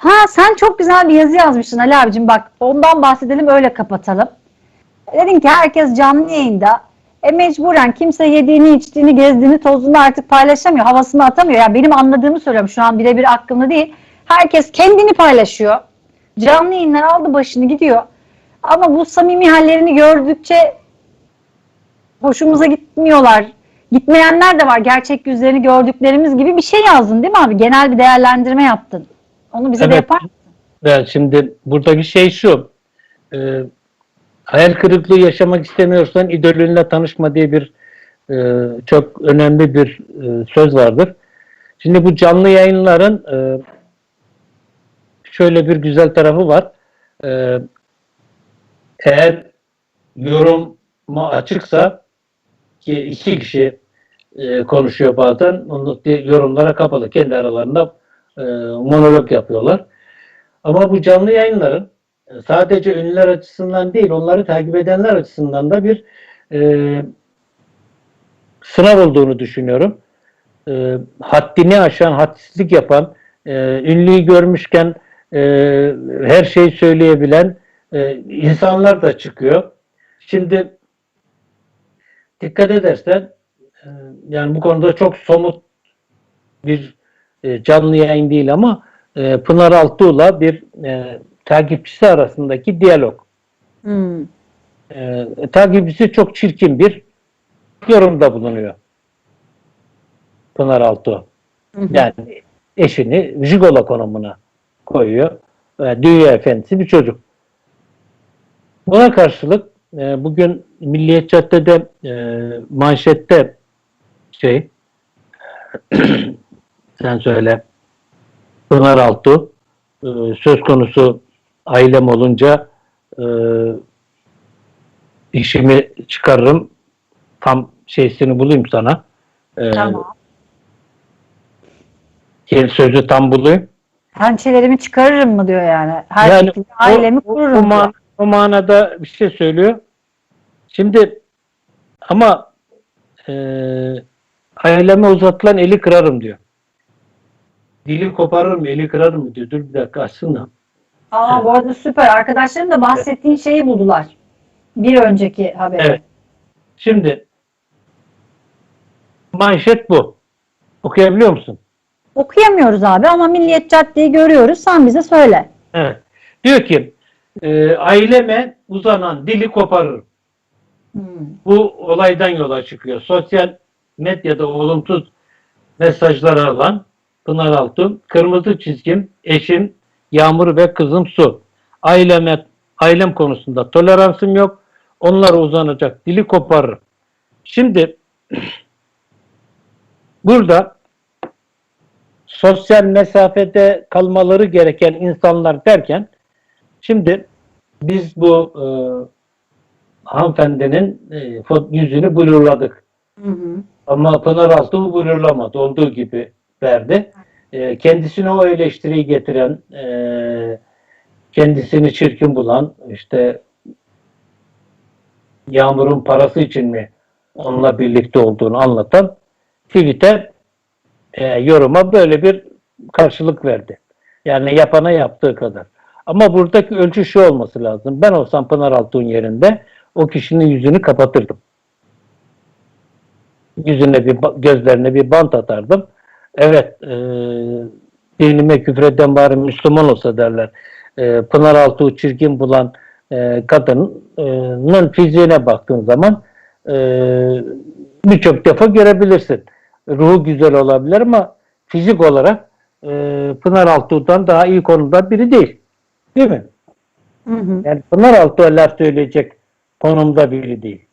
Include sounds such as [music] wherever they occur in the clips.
Ha sen çok güzel bir yazı yazmışsın Ali abicim bak ondan bahsedelim öyle kapatalım. Dedin ki herkes canlı yayında. E mecburen kimse yediğini, içtiğini, gezdiğini, tozunu artık paylaşamıyor. Havasını atamıyor. Yani benim anladığımı söylüyorum. Şu an birebir aklımda değil. Herkes kendini paylaşıyor. Canlı yayınlar aldı başını gidiyor. Ama bu samimi hallerini gördükçe hoşumuza gitmiyorlar. Gitmeyenler de var. Gerçek yüzlerini gördüklerimiz gibi bir şey yazdın değil mi abi? Genel bir değerlendirme yaptın. Onu bize de Evet. yapar mısın? Ben şimdi buradaki şey şu. e, hayal kırıklığı yaşamak istemiyorsan idolünle tanışma diye bir e, çok önemli bir e, söz vardır. Şimdi bu canlı yayınların e, şöyle bir güzel tarafı var. E, eğer yoruma açıksa ki iki kişi e, konuşuyor bazen yorumlara kapalı kendi aralarında e, monolog yapıyorlar. Ama bu canlı yayınların e, sadece ünlüler açısından değil, onları takip edenler açısından da bir e, sınav olduğunu düşünüyorum. E, haddini aşan, hadsizlik yapan, e, ünlüyü görmüşken e, her şeyi söyleyebilen e, insanlar da çıkıyor. Şimdi dikkat edersen e, yani bu konuda çok somut bir e, canlı yayın değil ama e, Pınar Altuğ'la bir e, takipçisi arasındaki diyalog. Hmm. E, takipçisi çok çirkin bir yorumda bulunuyor. Pınar Altuğ. Hı hı. Yani eşini jigolo konumuna koyuyor. E, dünya efendisi bir çocuk. Buna karşılık e, bugün Milliyet Cadde'de e, manşette şey [clears throat] sen söyle Pınar Altuğ e, söz konusu ailem olunca e, işimi çıkarırım tam şeysini bulayım sana. E, Tamam. Sözü tam bulayım. Pençelerimi çıkarırım mı diyor yani. Her Yani şekilde ailemi o, o, kururum o, diyor. man- o manada bir şey söylüyor. Şimdi ama e, aileme uzatılan eli kırarım diyor. Dili koparırım, eli kırarım mı diyor. Dur bir dakika aslında. Aa bu arada süper. Arkadaşlarım da bahsettiğin şeyi buldular. Bir önceki haberi. Evet. Şimdi manşet bu. Okuyabiliyor musun? Okuyamıyoruz abi ama Milliyet Cadde'yi görüyoruz. Sen bize söyle. Evet. Diyor ki e, aileme uzanan dili koparırım. Hmm. bu olaydan yola çıkıyor. Sosyal medyada olumsuz mesajlar alan Pınar Altun, kırmızı çizgim, eşim, Yağmur ve kızım Su. Aileme, ailem konusunda toleransım yok. Onlara uzanacak dili koparırım. Şimdi [clears throat] burada sosyal mesafede kalmaları gereken insanlar derken şimdi biz bu e, hanımefendinin e, yüzünü blurladık. Hı hı. Ama Pınar Altuğ blurlamadı. Olduğu gibi verdi. E, kendisine o eleştiriyi getiren, e, kendisini çirkin bulan, işte Yağmur'un parası için mi onunla birlikte olduğunu anlatan tweet'e e, yoruma böyle bir karşılık verdi. Yani yapana yaptığı kadar. Ama buradaki ölçü şu olması lazım. Ben olsam Pınar Altuğ'un yerinde o kişinin yüzünü kapatırdım. Yüzüne bir gözlerine bir bant atardım. Evet, e, dinime küfreden bari Müslüman olsa derler. E, Pınar Altuğ çirkin bulan e, kadının fiziğine baktığın zaman e, birçok defa görebilirsin. Ruhu güzel olabilir ama fizik olarak e, Pınar Altuğ'dan daha iyi konuda biri değil. Değil mi? Hı hı. Yani Pınar Altuğ'a laf söyleyecek konumda biri değil.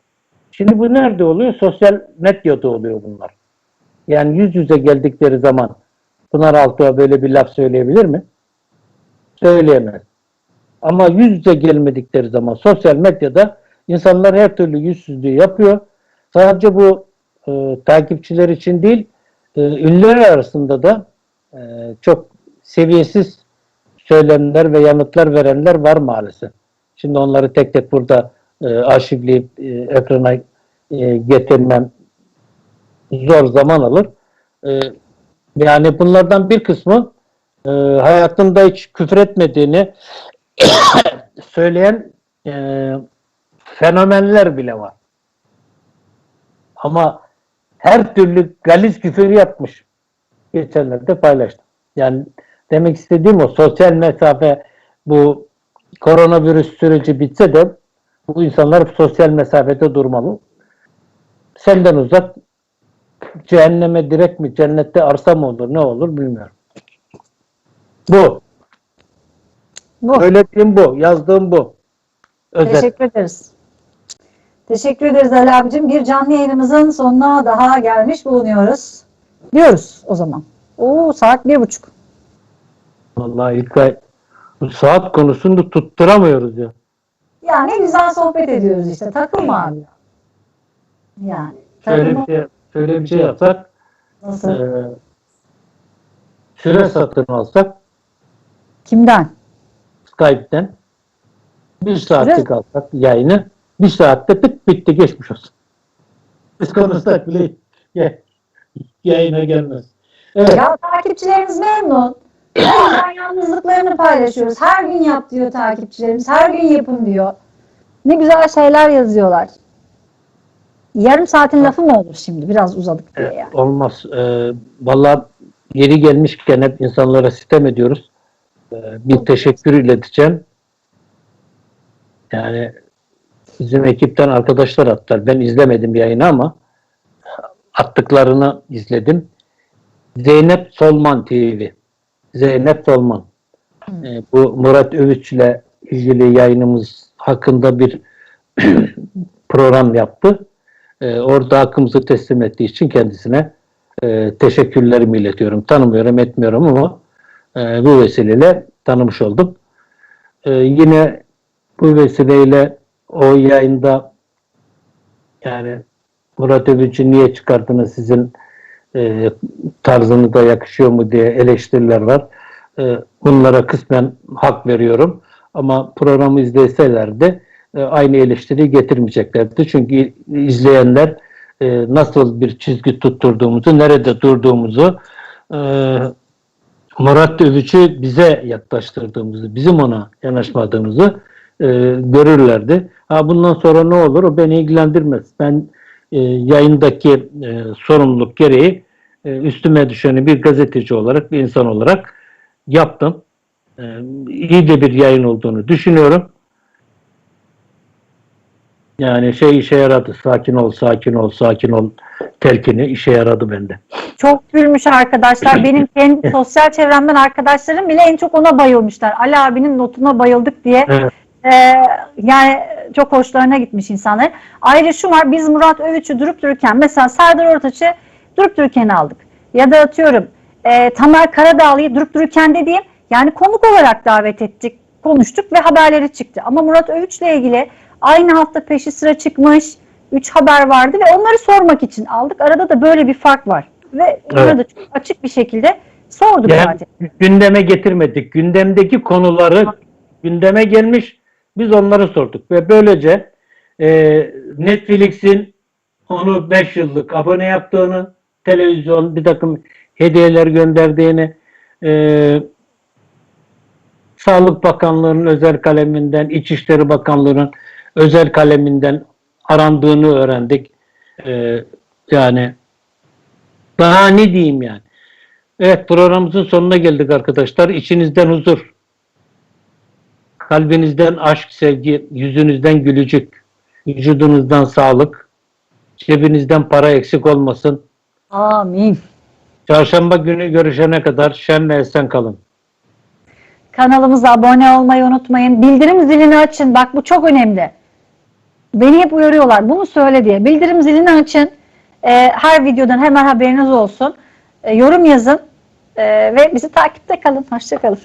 Şimdi bu nerede oluyor? Sosyal medyada oluyor bunlar. Yani yüz yüze geldikleri zaman Pınar Altuğ'a böyle bir laf söyleyebilir mi? Söyleyemez. Ama yüz yüze gelmedikleri zaman sosyal medyada insanlar her türlü yüzsüzlüğü yapıyor. Sadece bu e, takipçiler için değil, e, ünlüler arasında da e, çok seviyesiz söylemler ve yanıtlar verenler var maalesef. Şimdi onları tek tek burada e, arşivleyip e, ekrana e, getirmem zor zaman alır. E, yani bunlardan bir kısmı e, hayatında hiç küfür etmediğini [coughs] söyleyen e, fenomenler bile var. Ama her türlü galiz küfür yapmış. Geçenlerde paylaştım. Yani demek istediğim o sosyal mesafe bu koronavirüs süreci bitse de bu insanlar sosyal mesafede durmalı. Senden uzak cehenneme direkt mi cennette arsa mı olur ne olur bilmiyorum. Bu. Bu. Söylediğim bu. Yazdığım bu. Özet. Teşekkür ederiz. Teşekkür ederiz Ali abicim. Bir canlı yayınımızın sonuna daha gelmiş bulunuyoruz. Diyoruz o zaman. Oo saat bir buçuk. Vallahi İlkay bu saat konusunu tutturamıyoruz ya. Ya ne güzel sohbet ediyoruz işte. Takılma abi. Yani. Şöyle bir şey, şöyle bir şey yapsak Nasıl? e, süre satın alsak Kimden? Skype'den bir saatlik alsak yayını bir saatte tık bitti geçmiş olsun. Biz konuşsak bile ya- yayına gelmez. Evet. Ya takipçilerimiz memnun. Bazen yalnızlıklarını paylaşıyoruz. Her gün yap diyor takipçilerimiz. Her gün yapın diyor. Ne güzel şeyler yazıyorlar. Yarım saatin lafı mı olur şimdi? Biraz uzadık diye yani. Olmaz. Ee, Valla yeri gelmişken hep insanlara sitem ediyoruz. Ee, bir teşekkür ileteceğim. Yani bizim ekipten arkadaşlar attılar. Ben izlemedim yayını ama attıklarını izledim. Zeynep Solman TV. Zeynep Solman. Ee, bu Murat Övüç ile ilgili yayınımız hakkında bir [clears throat] program yaptı. Ee, orada hakkımızı teslim ettiği için kendisine e, teşekkürlerimi iletiyorum. Tanımıyorum, etmiyorum ama e, bu vesileyle tanımış oldum. E, yine bu vesileyle o yayında yani Murat Övücü niye çıkardınız sizin e, tarzınıza yakışıyor mu diye eleştiriler var. E, bunlara kısmen hak veriyorum. Ama programı izleselerdi e, aynı eleştiriyi getirmeyeceklerdi. Çünkü izleyenler e, nasıl bir çizgi tutturduğumuzu, nerede durduğumuzu, e, Murat Övüç'ü bize yaklaştırdığımızı, bizim ona yanaşmadığımızı e, görürlerdi. Ha bundan sonra ne olur o beni ilgilendirmez. Ben e, yayındaki e, sorumluluk gereği e, üstüme düşeni bir gazeteci olarak, bir insan olarak yaptım. E, iyi de bir yayın olduğunu düşünüyorum. Yani şey işe yaradı. Sakin ol, sakin ol, sakin ol. Telkini işe yaradı bende. Çok gülmüş arkadaşlar. [laughs] Benim kendi sosyal çevremden arkadaşlarım bile en çok ona bayılmışlar. Ali abinin notuna bayıldık diye. Evet. Ee, yani çok hoşlarına gitmiş insanlar. Ayrıca şu var biz Murat Övüç'ü durup dururken mesela Serdar Ortaç'ı durup dururken aldık. Ya da atıyorum e, Tamer Karadağlı'yı durup dururken dediğim yani konuk olarak davet ettik, konuştuk ve haberleri çıktı. Ama Murat Övüç'le ilgili aynı hafta peşi sıra çıkmış 3 haber vardı ve onları sormak için aldık. Arada da böyle bir fark var. Ve burada çok açık bir şekilde sorduk Yani zaten. gündeme getirmedik. Gündemdeki konuları gündeme gelmiş. Biz onları sorduk ve böylece e, Netflix'in onu 5 yıllık abone yaptığını, televizyon bir takım hediyeler gönderdiğini, e, Sağlık Bakanlığı'nın özel kaleminden, İçişleri Bakanlığı'nın özel kaleminden arandığını öğrendik. E, yani daha ne diyeyim yani. Evet programımızın sonuna geldik arkadaşlar. İçinizden huzur, kalbinizden aşk, sevgi, yüzünüzden gülücük, vücudunuzdan sağlık, cebinizden para eksik olmasın. Amin. Çarşamba günü görüşene kadar şen ve esen kalın. Kanalımıza abone olmayı unutmayın. Bildirim zilini açın. Bak bu çok önemli. Beni hep uyarıyorlar. Bunu söyle diye. Bildirim zilini açın. Ee, her videodan hemen haberiniz olsun. Ee, yorum yazın. Ee, ve bizi takipte kalın. Hoşçakalın.